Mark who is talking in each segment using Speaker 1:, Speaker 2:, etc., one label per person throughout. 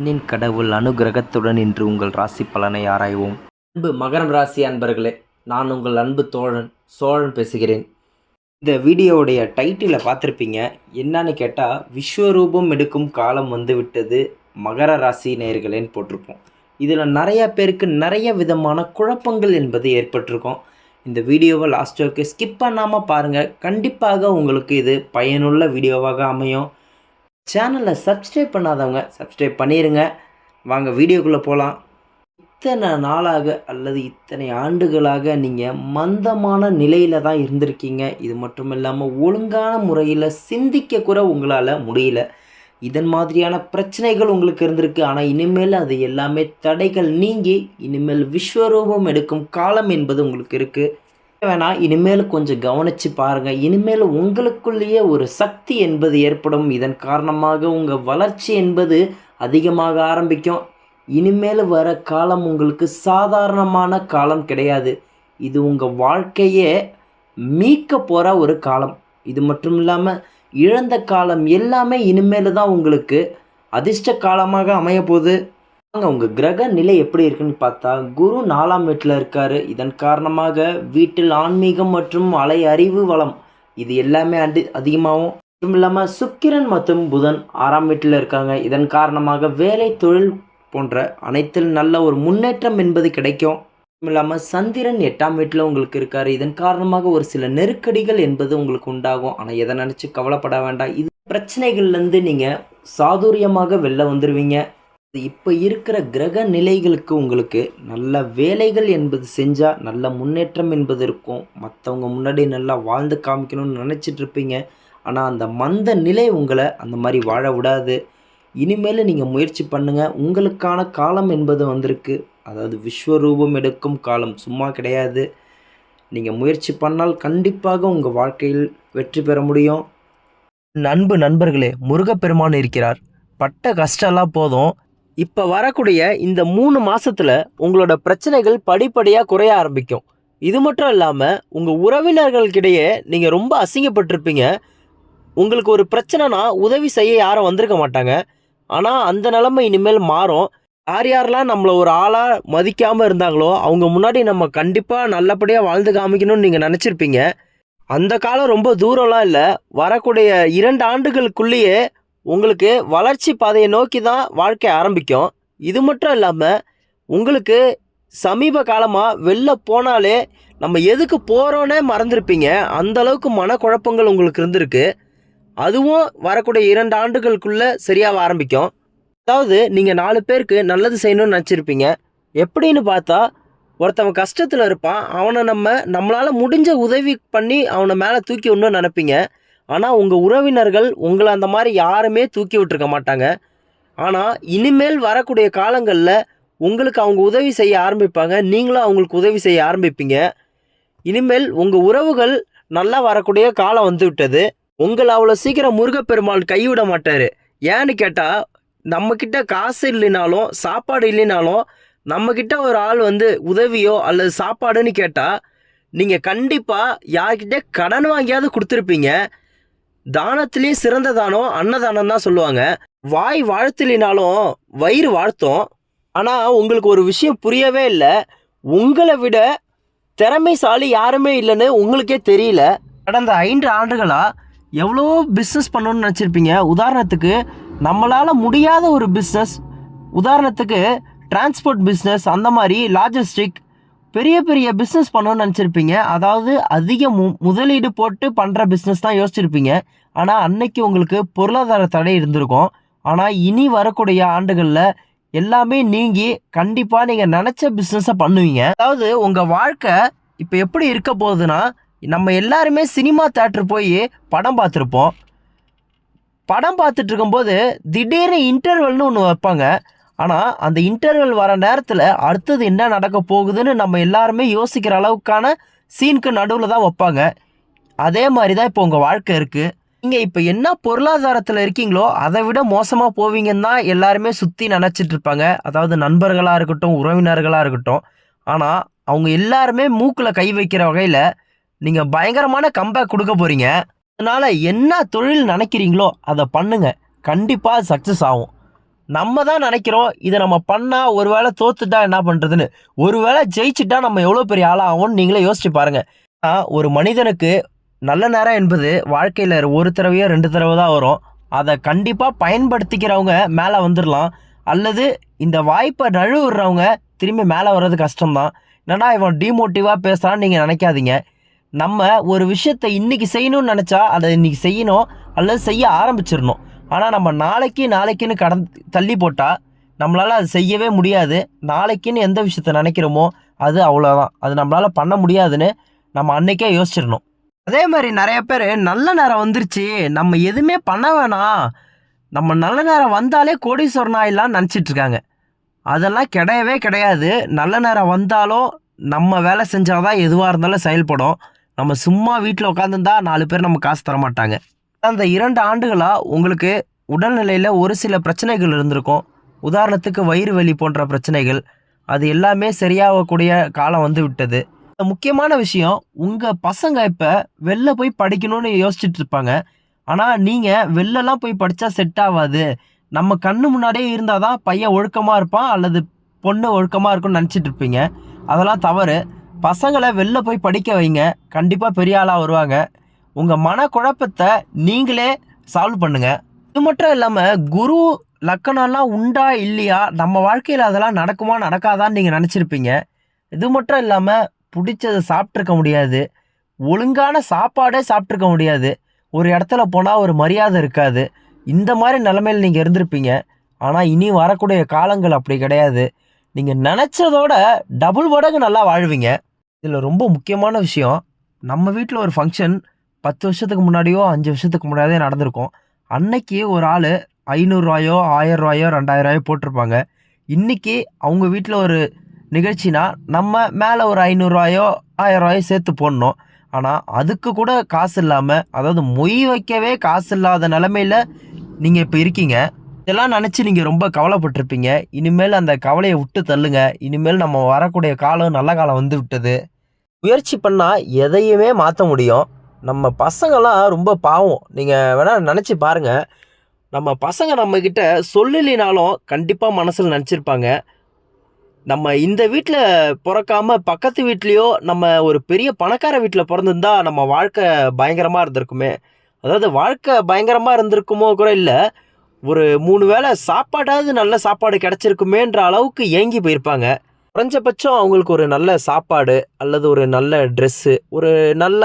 Speaker 1: பெண்ணின் கடவுள் அனுகிரகத்துடன் இன்று உங்கள் ராசி பலனை ஆராய்வோம். அன்பு மகரம் ராசி அன்பர்களே நான் உங்கள் அன்பு தோழன் சோழன் பேசுகிறேன். இந்த வீடியோவுடைய டைட்டிலை பார்த்துருப்பீங்க. என்னன்னு கேட்டால் விஸ்வரூபம் எடுக்கும் காலம் வந்து விட்டது மகர ராசி நேர்களேன்னு போட்டிருப்போம். இதில் நிறைய பேருக்கு நிறைய விதமான குழப்பங்கள் என்பது ஏற்பட்டிருக்கும். இந்த வீடியோவை லாஸ்ட் வரைக்கும் ஸ்கிப் பண்ணாமல் பாருங்கள் கண்டிப்பாக உங்களுக்கு இது பயனுள்ள வீடியோவாக அமையும். சேனலை சப்ஸ்கிரைப் பண்ணாதவங்க சப்ஸ்கிரைப் பண்ணிடுங்க வாங்க வீடியோக்குள்ளே போகலாம் இத்தனை நாளாக அல்லது இத்தனை ஆண்டுகளாக நீங்கள் மந்தமான நிலையில் தான் இருந்திருக்கீங்க. இது மட்டும் இல்லாமல் ஒழுங்கான முறையில் சிந்திக்க கூட உங்களால் முடியல. இதன் மாதிரியான பிரச்சனைகள் உங்களுக்கு இருந்திருக்கு. ஆனால் இனிமேல் அது எல்லாமே தடைகள் நீங்கி இனிமேல் விஸ்வரூபம் எடுக்கும் காலம் என்பது உங்களுக்கு இருக்குது வேணா இனிமேல் கொஞ்சம் கவனித்து பாருங்கள் இனிமேல் உங்களுக்குள்ளேயே ஒரு சக்தி என்பது ஏற்படும். இதன் காரணமாக உங்கள் வளர்ச்சி என்பது அதிகமாக ஆரம்பிக்கும். இனிமேல் வர காலம் உங்களுக்கு சாதாரணமான காலம் கிடையாது. இது உங்கள் வாழ்க்கையே மீட்க போகிற ஒரு காலம். இது மட்டும் இல்லாமல் இழந்த காலம் எல்லாமே இனிமேல் தான் உங்களுக்கு அதிர்ஷ்ட காலமாக அமைய போகுது. வாங்க உங்கள் கிரக நிலை எப்படி இருக்குன்னு பார்த்தா குரு நாலாம் வீட்டில் இருக்காரு. இதன் காரணமாக வீட்டில் ஆன்மீகம் மற்றும் அலை அறிவு வளம் இது எல்லாமே அடி அதிகமாகும். மட்டும் இல்லாமல் சுக்கிரன் மற்றும் புதன் ஆறாம் வீட்டில் இருக்காங்க. இதன் காரணமாக வேலை தொழில் போன்ற அனைத்தில் நல்ல ஒரு முன்னேற்றம் என்பது கிடைக்கும். மட்டும் இல்லாமல் சந்திரன் எட்டாம் வீட்டில் உங்களுக்கு இருக்கார். இதன் காரணமாக ஒரு சில நெருக்கடிகள் என்பது உங்களுக்கு உண்டாகும். ஆனால் எதை நினச்சி கவலைப்பட வேண்டாம். இது பிரச்சனைகள்லேருந்து நீங்கள் சாதுரியமாக வெளில வந்துடுவீங்க இப்போ இருக்கிற கிரக நிலைகளுக்கு உங்களுக்கு நல்ல வேலைகள் என்பது செஞ்சால் நல்ல முன்னேற்றம் என்பது இருக்கும். மற்றவங்க முன்னாடி நல்லா வாழ்ந்து காமிக்கணும்னு நினச்சிட்டு இருப்பீங்க. ஆனால் அந்த மந்த நிலை உங்களை அந்த மாதிரி வாழ விடாது. இனிமேல் நீங்கள் முயற்சி பண்ணுங்கள் உங்களுக்கான காலம் என்பது வந்திருக்கு. அதாவது விஸ்வரூபம் எடுக்கும் காலம் சும்மா கிடையாது. நீங்கள் முயற்சி பண்ணால் கண்டிப்பாக உங்கள் வாழ்க்கையில் வெற்றி பெற முடியும். நண்பு நண்பர்களே முருகப்பெருமான் இருக்கிறார். பட்ட கஷ்டம்லாம் போதும். இப்போ வரக்கூடிய இந்த மூணு மாதத்தில் உங்களோட பிரச்சனைகள் படிப்படியாக குறைய ஆரம்பிக்கும். இது மட்டும் இல்லாமல் உங்கள் உறவினர்களுக்கிடையே நீங்கள் ரொம்ப அசிங்கப்பட்டிருப்பீங்க. உங்களுக்கு ஒரு பிரச்சனைனா உதவி செய்ய யாரும் வந்திருக்க மாட்டாங்க. ஆனால் அந்த நிலமை இனிமேல் மாறும். யார் யாரெல்லாம் நம்மளை ஒரு ஆளாக மதிக்காமல் இருந்தாங்களோ அவங்க முன்னாடி நம்ம கண்டிப்பாக நல்லபடியாக வாழ்ந்து காமிக்கணும்னு நீங்கள் நினச்சிருப்பீங்க. அந்த காலம் ரொம்ப தூரம்லாம் இல்லை. வரக்கூடிய இரண்டு ஆண்டுகளுக்குள்ளேயே உங்களுக்கு வளர்ச்சி பாதையை நோக்கி தான் வாழ்க்கை ஆரம்பிக்கும். இது மட்டும் இல்லாமல் உங்களுக்கு சமீப காலமாக வெளில போனாலே நம்ம எதுக்கு போகிறோன்னே மறந்துருப்பீங்க. அந்த அளவுக்கு மனக்குழப்பங்கள் உங்களுக்கு இருந்திருக்கு. அதுவும் வரக்கூடிய இரண்டு ஆண்டுகளுக்குள்ளே சரியாக ஆரம்பிக்கும். அதாவது நீங்கள் நாலு பேருக்கு நல்லது செய்யணும்னு நினச்சிருப்பீங்க. எப்படின்னு பார்த்தா ஒருத்தவன் கஷ்டத்தில் இருப்பான். அவனை நம்ம நம்மளால் முடிஞ்ச உதவி பண்ணி அவனை மேலே தூக்கி விடணும்னு நினைப்பீங்க. ஆனால் உங்கள் உறவினர்கள் உங்களை அந்த மாதிரி யாருமே தூக்கி விட்டுருக்க மாட்டாங்க. ஆனால் இனிமேல் வரக்கூடிய காலங்களில் உங்களுக்கு அவங்க உதவி செய்ய ஆரம்பிப்பாங்க. நீங்களும் அவங்களுக்கு உதவி செய்ய ஆரம்பிப்பீங்க. இனிமேல் உங்கள் உறவுகள் நல்லா வரக்கூடிய காலம் வந்து விட்டது. உங்களை அவ்வளோ சீக்கிரம் முருகப்பெருமாள் கைவிட மாட்டார். ஏன்னு கேட்டால் நம்மக்கிட்ட காசு இல்லைனாலும் சாப்பாடு இல்லைனாலும் நம்மக்கிட்ட ஒரு ஆள் வந்து உதவியோ அல்லது சாப்பாடுன்னு கேட்டால் நீங்கள் கண்டிப்பாக யார்கிட்ட கடன் வாங்கியாவது கொடுத்துருப்பீங்க. தானத்திலே சிறந்த தானம் அன்னதானம் தான் சொல்லுவாங்க. வாய் வாழ்த்தலினாலும் வயிறு வாழ்த்தும். ஆனால் உங்களுக்கு ஒரு விஷயம் புரியவே இல்லை. உங்களை விட திறமைசாலி யாருமே இல்லைன்னு உங்களுக்கே தெரியல. கடந்த ஐந்து ஆண்டுகளாக எவ்வளோ பிஸ்னஸ் பண்ணணும்னு நினச்சிருப்பீங்க. உதாரணத்துக்கு நம்மளால் முடியாத ஒரு பிஸ்னஸ் உதாரணத்துக்கு டிரான்ஸ்போர்ட் பிஸ்னஸ் அந்த மாதிரி லாஜிஸ்டிக் பெரிய பெரிய பிஸ்னஸ் பண்ணணும்னு நினச்சிருப்பீங்க. அதாவது அதிக மு முதலீடு போட்டு பண்ணுற பிஸ்னஸ் தான் யோசிச்சிருப்பீங்க. ஆனால் அன்னைக்கு உங்களுக்கு பொருளாதார தடை இருந்திருக்கும். ஆனால் இனி வரக்கூடிய ஆண்டுகளில் எல்லாமே நீங்கி கண்டிப்பாக நீங்கள் நினச்ச பிஸ்னஸை பண்ணுவீங்க. அதாவது உங்கள் வாழ்க்கை இப்போ எப்படி இருக்க போகுதுன்னா நம்ம எல்லாருமே சினிமா தேட்டர் போய் படம் பார்த்துருப்போம். படம் பார்த்துட்டு இருக்கும்போது திடீர்னு இன்டர்வல்னு ஒன்று வைப்பாங்க. ஆனால் அந்த இன்டர்வல் வர நேரத்தில் அடுத்தது என்ன நடக்க போகுதுன்னு நம்ம எல்லாருமே யோசிக்கிற அளவுக்கான சீனுக்கு நடுவில் தான் வைப்பாங்க. அதே மாதிரி தான் இப்போ உங்கள் வாழ்க்கை இருக்குது நீங்கள் இப்போ என்ன பொருளாதாரத்தில் இருக்கீங்களோ அதை விட மோசமாக போவீங்கன்னு தான் எல்லாருமே சுற்றி நினச்சிட்டு இருப்பாங்க. அதாவது நண்பர்களாக இருக்கட்டும் உறவினர்களாக இருக்கட்டும். ஆனால் அவங்க எல்லாருமே மூக்கில் கை வைக்கிற வகையில் நீங்கள் பயங்கரமான கம்பேக் கொடுக்க போகிறீங்க அதனால் என்ன தொழில் நினைக்கிறீங்களோ அதை பண்ணுங்கள் கண்டிப்பாக சக்ஸஸ் ஆகும். நம்ம தான் நினைக்கிறோம் இதை நம்ம பண்ணால் ஒரு வேளை தோத்துட்டா என்ன பண்ணுறதுன்னு ஒரு வேளை ஜெயிச்சுட்டா நம்ம எவ்வளோ பெரிய ஆளாகும்னு நீங்களே யோசிச்சு பாருங்கள் ஒரு மனிதனுக்கு நல்ல நேரம் என்பது வாழ்க்கையில் ஒரு தடவையோ ரெண்டு தடவை தான் வரும். அதை கண்டிப்பாக பயன்படுத்திக்கிறவங்க மேலே வந்துடலாம் அல்லது இந்த வாய்ப்பை நழுவுறவங்க திரும்பி மேலே வர்றது கஷ்டம்தான். என்னடா இவன் டிமோட்டிவாக பேசுகிறான்னு நீங்கள் நினைக்காதீங்க. நம்ம ஒரு விஷயத்தை இன்றைக்கி செய்யணும்னு நினச்சா அதை இன்றைக்கி செய்யணும். அல்லது செய்ய ஆரம்பிச்சிடணும். ஆனால் நம்ம நாளைக்கு நாளைக்குன்னு கடந் தள்ளி போட்டால் நம்மளால் அது செய்யவே முடியாது. நாளைக்குன்னு எந்த விஷயத்த நினைக்கிறோமோ அது அவ்வளோதான் அது நம்மளால் பண்ண முடியாதுன்னு நம்ம அன்னைக்கே யோசிச்சிடணும். அதே மாதிரி நிறைய பேர் நல்ல நேரம் வந்துருச்சு. நம்ம எதுவுமே பண்ண வேணாம். நம்ம நல்ல நேரம் வந்தாலே கோடீஸ்வரன் ஆயிடலாம்னு நினச்சிட்ருக்காங்க அதெல்லாம் கிடையவே கிடையாது. நல்ல நேரம் வந்தாலும் நம்ம வேலை செஞ்சால் தான் எதுவாக இருந்தாலும் செயல்படும். நம்ம சும்மா வீட்டில் உட்காந்துருந்தா நாலு பேர் நம்ம காசு தர மாட்டாங்க அந்த இரண்டு ஆண்டுகளாக உங்களுக்கு உடல்நிலையில் ஒரு சில பிரச்சனைகள் இருந்திருக்கும். உதாரணத்துக்கு வயிறு வலி போன்ற பிரச்சனைகள். அது எல்லாமே சரியாகக்கூடிய காலம் வந்து விட்டது. முக்கியமான விஷயம் உங்கள் பசங்க இப்போ வெளில போய் படிக்கணும்னு யோசிச்சுட்டு இருப்பாங்க. ஆனால் நீங்கள் வெளிலலாம் போய் படித்தா செட் ஆகாது நம்ம கண்ணு முன்னாடியே இருந்தால் தான் பையன் ஒழுக்கமாக இருப்பான் அல்லது பொண்ணு ஒழுக்கமாக இருக்கும்னு நினச்சிட்டு இருப்பீங்க. அதெல்லாம் தவறு. பசங்களை வெளில போய் படிக்க வைங்க. கண்டிப்பாக பெரிய ஆளாக வருவாங்க. உங்கள் மனக்குழப்பத்தை நீங்களே சால்வ் பண்ணுங்கள் இது மட்டும் இல்லாமல் குரு லக்கணம்லாம் உண்டா இல்லையா? நம்ம வாழ்க்கையில் அதெல்லாம் நடக்குமா நடக்காதான்னு நீங்கள் நினச்சிருப்பீங்க. இது மட்டும் இல்லாமல் பிடிச்சதை சாப்பிட்ருக்க முடியாது. ஒழுங்கான சாப்பாடே சாப்பிட்ருக்க முடியாது. ஒரு இடத்துல போனால் ஒரு மரியாதை இருக்காது. இந்த மாதிரி நிலமையில் நீங்கள் இருந்திருப்பீங்க. ஆனால் இனி வரக்கூடிய காலங்கள் அப்படி கிடையாது. நீங்கள் நினச்சதோட டபுள் மடங்கு நல்லா வாழ்வீங்க. இதில் ரொம்ப முக்கியமான விஷயம் நம்ம வீட்டில் ஒரு ஃபங்க்ஷன் பத்து வருஷத்துக்கு முன்னாடியோ அஞ்சு வருஷத்துக்கு முன்னாடியே நடந்திருக்கும். அன்னைக்கு ஒரு ஆள் ஐநூறுரூவாயோ ஆயிரம் ரூபாயோ ரெண்டாயிரம் ரூபாயோ போட்டிருப்பாங்க. இன்றைக்கி அவங்க வீட்டில் ஒரு நிகழ்ச்சினா நம்ம மேலே ஒரு ஐநூறுரூவாயோ ஆயிரம் ரூபாயோ சேர்த்து போடணும். ஆனால் அதுக்கு கூட காசு இல்லாமல் அதாவது மொய் வைக்கவே காசு இல்லாத நிலமையில நீங்கள் இப்போ இருக்கீங்க. இதெல்லாம் நினச்சி நீங்கள் ரொம்ப கவலைப்பட்டிருப்பீங்க. இனிமேல் அந்த கவலையை விட்டு தள்ளுங்க. இனிமேல் நம்ம வரக்கூடிய காலம் நல்ல காலம் வந்து விட்டது. முயற்சி பண்ணால் எதையுமே மாற்ற முடியும். நம்ம பசங்கள்லாம் ரொம்ப பாவம். நீங்கள் வேணால் நினச்சி பாருங்கள் நம்ம பசங்க நம்மக்கிட்ட சொல்லலினாலும் கண்டிப்பாக மனசில் நினச்சிருப்பாங்க. நம்ம இந்த வீட்டில் பிறக்காம பக்கத்து வீட்லேயோ நம்ம ஒரு பெரிய பணக்கார வீட்டில் பிறந்திருந்தா நம்ம வாழ்க்கை பயங்கரமாக இருந்திருக்குமே. அதாவது வாழ்க்கை பயங்கரமாக இருந்திருக்குமோ கூட இல்லை. ஒரு மூணு வேளை சாப்பாடாவது நல்ல சாப்பாடு கிடச்சிருக்குமேன்ற அளவுக்கு ஏங்கி போயிருப்பாங்க. குறைஞ்சபட்சம் அவங்களுக்கு ஒரு நல்ல சாப்பாடு அல்லது ஒரு நல்ல ட்ரெஸ்ஸு ஒரு நல்ல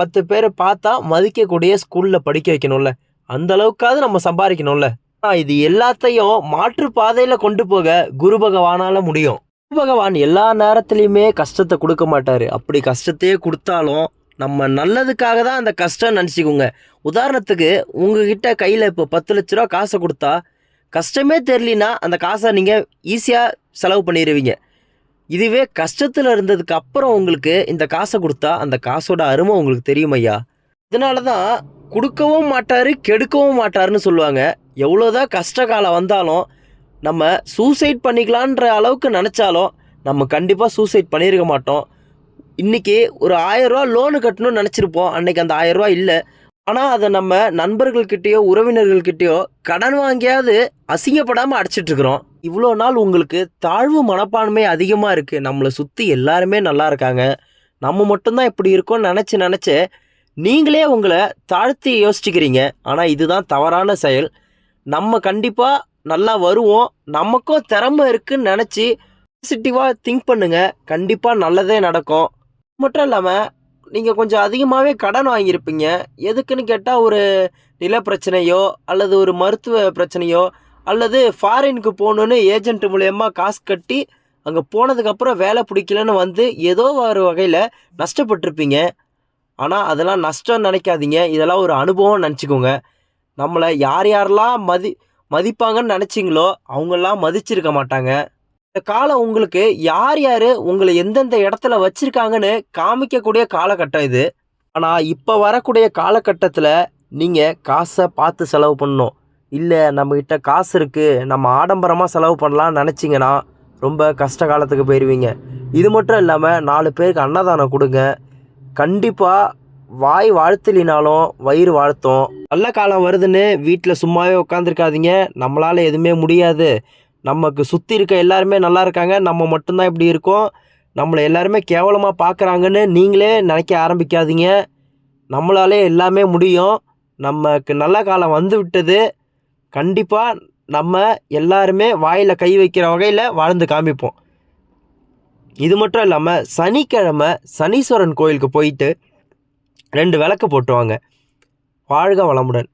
Speaker 1: பத்து பேர் பார்த்தா மதிக்கக்கூடிய ஸ்கூலில் படிக்க வைக்கணும்ல. அந்த அளவுக்காவது நம்ம சம்பாதிக்கணும்ல. இது எல்லாத்தையும் மாற்று பாதையில் கொண்டு போக குரு பகவானால் முடியும். குரு பகவான் எல்லா நேரத்துலையுமே கஷ்டத்தை கொடுக்க மாட்டார். அப்படி கஷ்டத்தையே கொடுத்தாலும் நம்ம நல்லதுக்காக தான் அந்த கஷ்டம் நினச்சிக்கோங்க. உதாரணத்துக்கு உங்ககிட்ட கையில் இப்போ பத்து லட்ச ரூபா காசை கொடுத்தா கஷ்டமே தெரியலனா அந்த காசை நீங்கள் ஈஸியாக செலவு பண்ணிடுவீங்க இதுவே கஷ்டத்தில் இருந்ததுக்கு அப்புறம் உங்களுக்கு இந்த காசை கொடுத்தா அந்த காசோட அருமை உங்களுக்கு தெரியும் ஐயா. இதனால தான் கொடுக்கவும் மாட்டார் கெடுக்கவும் மாட்டாருன்னு சொல்லுவாங்க. எவ்வளோதான் கஷ்ட காலம் வந்தாலும் நம்ம சூசைட் பண்ணிக்கலான்ற அளவுக்கு நினச்சாலும் நம்ம கண்டிப்பாக சூசைட் பண்ணியிருக்க மாட்டோம். இன்றைக்கி ஒரு ஆயரூவா லோனு கட்டணும்னு நினச்சிருப்போம். அன்றைக்கி அந்த ஆயரூவா இல்லை. ஆனால் அதை நம்ம நண்பர்கள்கிட்டயோ உறவினர்கள்கிட்டயோ கடன் வாங்கியாவது அசிங்கப்படாமல் அடைச்சிட்ருக்குறோம். இவ்வளோ நாள் உங்களுக்கு தாழ்வு மனப்பான்மை அதிகமாக இருக்குது நம்மளை சுற்றி எல்லாருமே நல்லா இருக்காங்க. நம்ம மட்டும்தான் இப்படி இருக்கோம்னு நினச்சி நினச்சி நீங்களே உங்களை தாழ்த்தி யோசிச்சுக்கிறீங்க. ஆனால் இதுதான் தவறான செயல். நம்ம கண்டிப்பாக நல்லா வருவோம். நமக்கும் திறமை இருக்குன்னு நினச்சி பாசிட்டிவாக திங்க் பண்ணுங்கள் கண்டிப்பாக நல்லதே நடக்கும். மட்டும் இல்லாமல் நீங்கள் கொஞ்சம் அதிகமாகவே கடன் வாங்கியிருப்பீங்க. எதுக்குன்னு கேட்டால் ஒரு நில பிரச்சனையோ அல்லது ஒரு மருத்துவ பிரச்சனையோ அல்லது ஃபாரினுக்கு போகணுன்னு ஏஜென்ட் மூலயமா காசு கட்டி அங்கே போனதுக்கப்புறம் வேலை பிடிக்கலன்னு வந்து ஏதோ ஒரு வகையில் நஷ்டப்பட்டிருப்பீங்க. ஆனால் அதெல்லாம் நஷ்டம் நினைக்காதீங்க. இதெல்லாம் ஒரு அனுபவம் நினச்சிக்கோங்க. நம்மளை யார் யாரெல்லாம் மதி மதிப்பாங்கன்னு நினச்சிங்களோ அவங்கெல்லாம் மதிச்சிருக்க மாட்டாங்க. காலம் உங்களுக்கு யார் யார் உங்களை எந்தெந்த இடத்துல வச்சுருக்காங்கன்னு காமிக்கக்கூடிய காலகட்டம் இது. ஆனால் இப்போ வரக்கூடிய காலகட்டத்தில் நீங்கள் காசை பார்த்து செலவு பண்ணணும். இல்லை நம்மக்கிட்ட காசு இருக்குது நம்ம ஆடம்பரமாக செலவு பண்ணலாம்னு நினச்சிங்கன்னா ரொம்ப கஷ்ட காலத்துக்கு போயிடுவீங்க இது மட்டும் இல்லாமல் நாலு பேருக்கு அன்னதானம் கொடுங்க. கண்டிப்பாக வாய் வாழ்த்தலினாலும் வயிறு வாழ்த்தும். நல்ல காலம் வருதுன்னு வீட்டில் சும்மாவே உட்காந்துருக்காதீங்க நம்மளால் எதுவுமே முடியாது. நமக்கு சுற்றி இருக்க எல்லாருமே நல்லா இருக்காங்க. நம்ம மட்டும்தான் இப்படி இருக்கோம். நம்மளை எல்லாருமே கேவலமாக பார்க்குறாங்கன்னு நீங்களே நினைக்க ஆரம்பிக்காதீங்க. நம்மளாலே எல்லாமே முடியும். நமக்கு நல்ல காலம் வந்து விட்டது. கண்டிப்பாக நம்ம எல்லாருமே வாயில் கை வைக்கிற வகையில் வாழ்ந்து காமிப்போம். இது மட்டும் இல்லாமல் சனிக்கிழமை சனீஸ்வரன் கோயிலுக்கு போயிட்டு ரெண்டு விளக்கு போட்டுவாங்க. வாழ்க வளமுடன்.